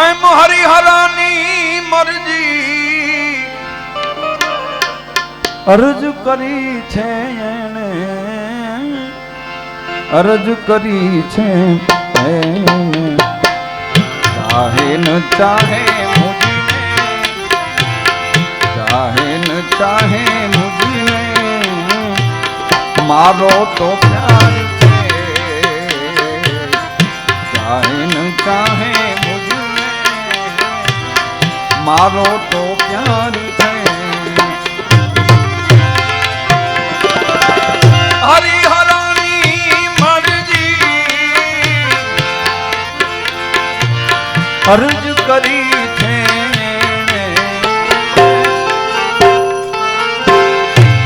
એમ હરિહરાની મરજી. અરજ કરી છે એને અરજ કરી છે ચાહે ન ચાહે ચાહે ન ચાહે મુજને, મારો તો પ્યાર છે. ચાહે ન ચાહે મારો તો પ્યાર અરજ કરી છે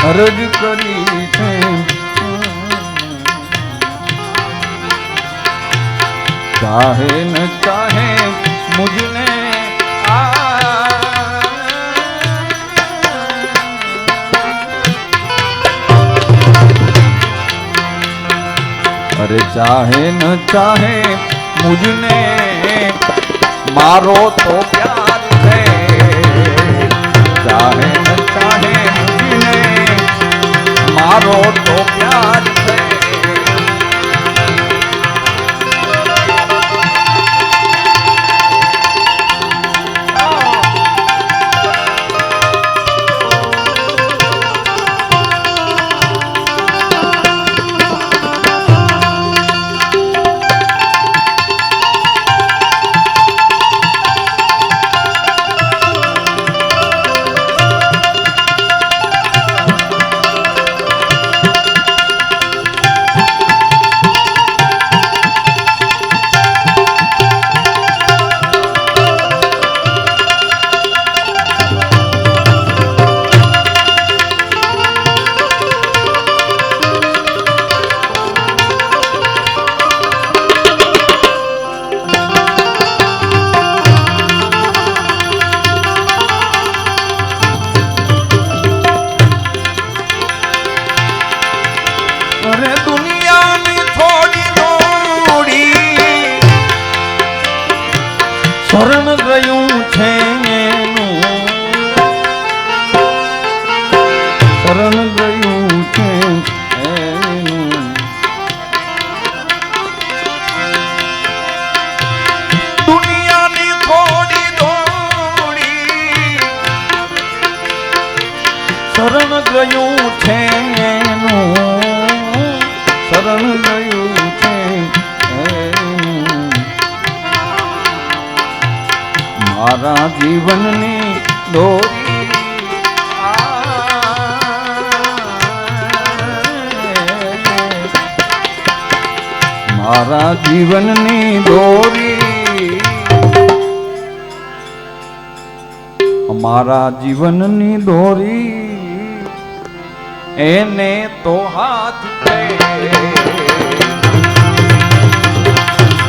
અરજ કરી છે ચાહે ન અરે ચાહે ન ચાહે મુજને મારો તો પ્યાર છે. ચાહે ન ચાહે મુજને મારો તો પ્યાર શરણ ગયું છે શરણ ગયું છે મારા જીવનની દોરી મારા જીવનની દોરી અમારા જીવનની દોરી એને તો હાથ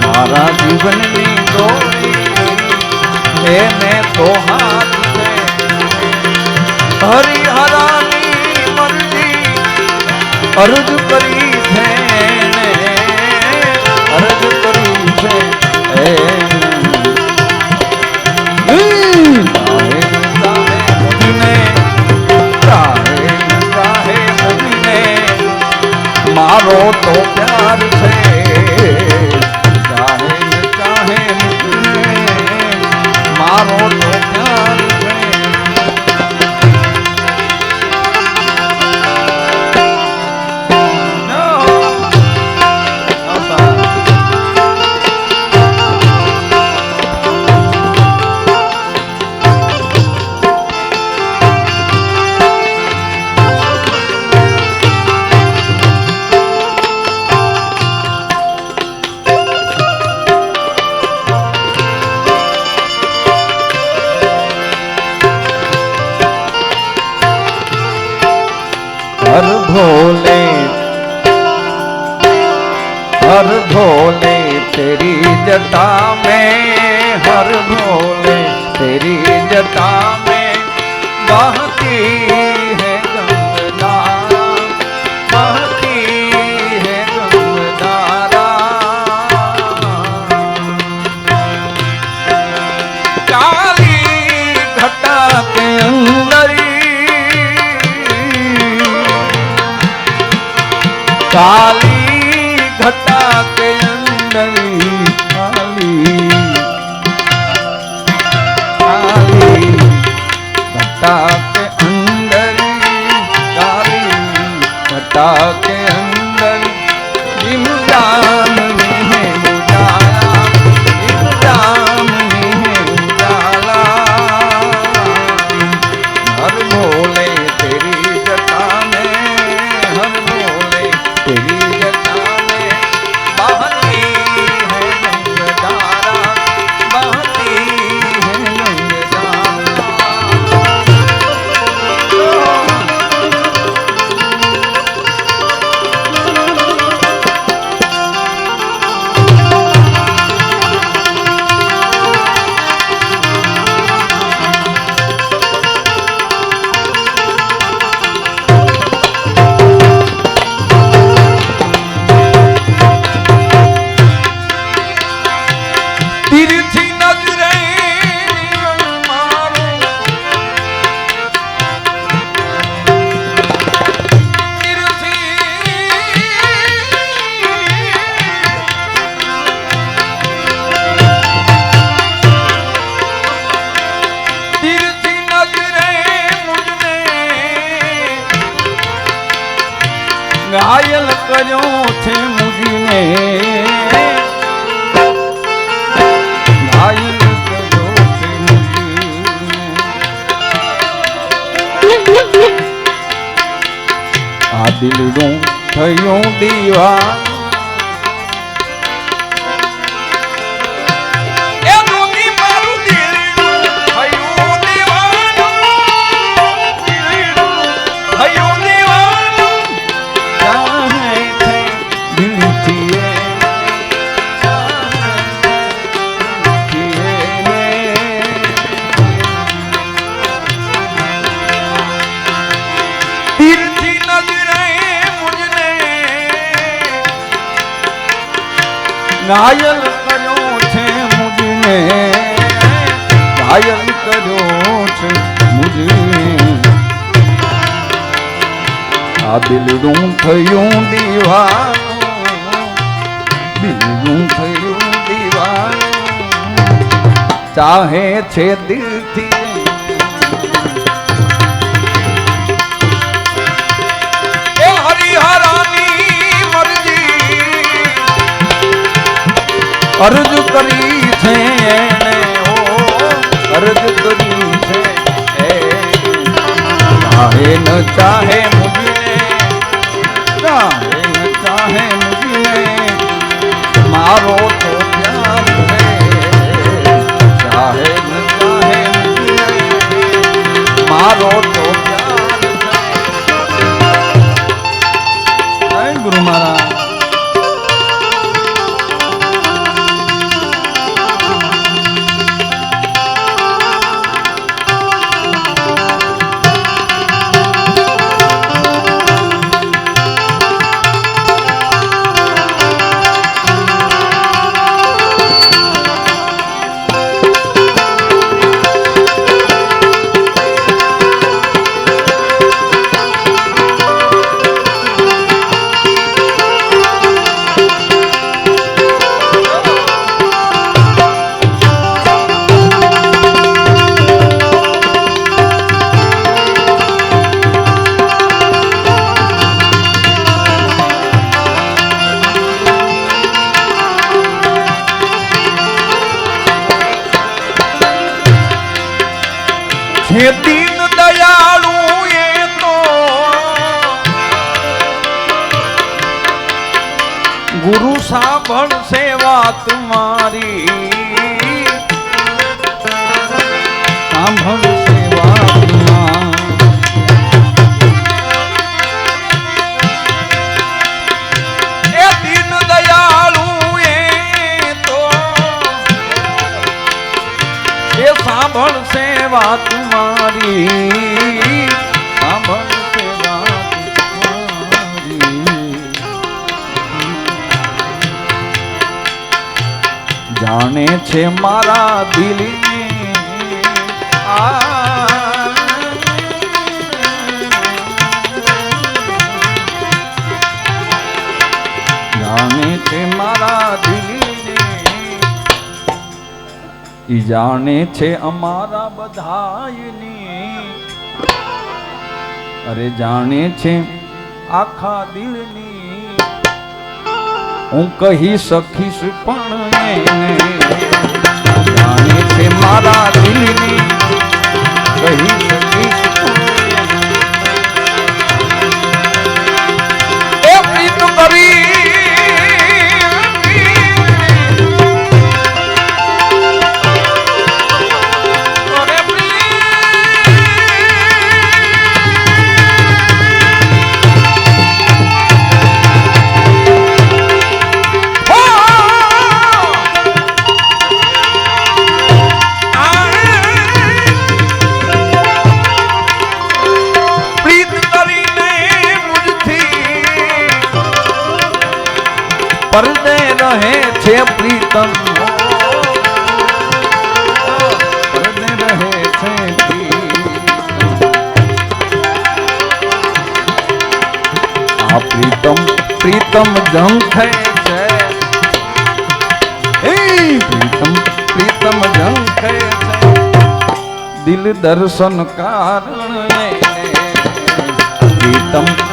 મારા જીવનની દોરી એને તો હાથ હરિહરાની મરજી અરજ કરી जटा में हर भोले तेरी जटा में बहती है गंगधारा बहती है गंगधारा काली घटा के काली घटा के अंदर આ દિલડું થયું દીવા. ઘાયલ કર્યો છે મુજને. ઘાયલ કર્યો છે મુજને. આ દિલડું થયું દીવાનું. દિલડું થયું દીવા ચાહે છે દિલથી અરજ કરી છે એને ઓ અરજ કરી છે ચાહે હે દીન દયાળુ એ તો ગુરુ સાંભળશે વાત મારી. સાંભળશે જાણે છે મારા દિલ જાણે છે મારા દિલની જાણે છે અમારા બધાયની અરે જાણે છે આખા દિલની હું કહી શકીશ પણ જાણે છે મારા દિલની કહી છે પ્રીતમ પરદે રહે છે પ્રીતમ. આ પ્રીતમ પ્રીતમ ઝંખે છે એ પ્રીતમ પ્રીતમ ઝંખે છે દિલ દર્શન કારણ એને. પ્રીતમ પ્રીતમ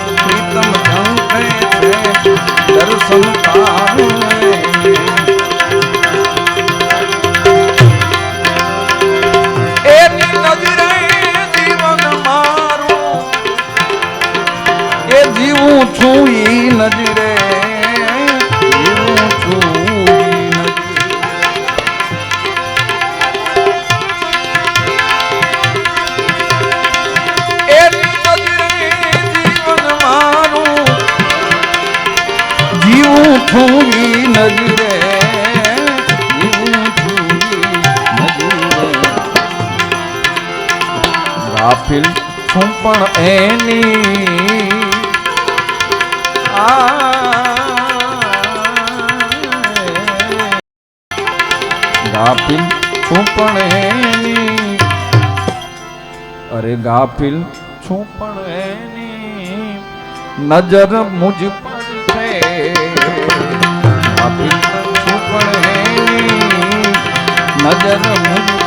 પણ એની ગાફિલ છું પણ એની. અરે ગાફિલ છું પણ એની. નજર મુજ પર છે. ગાફિલ છું પણ એની. નજર મુજ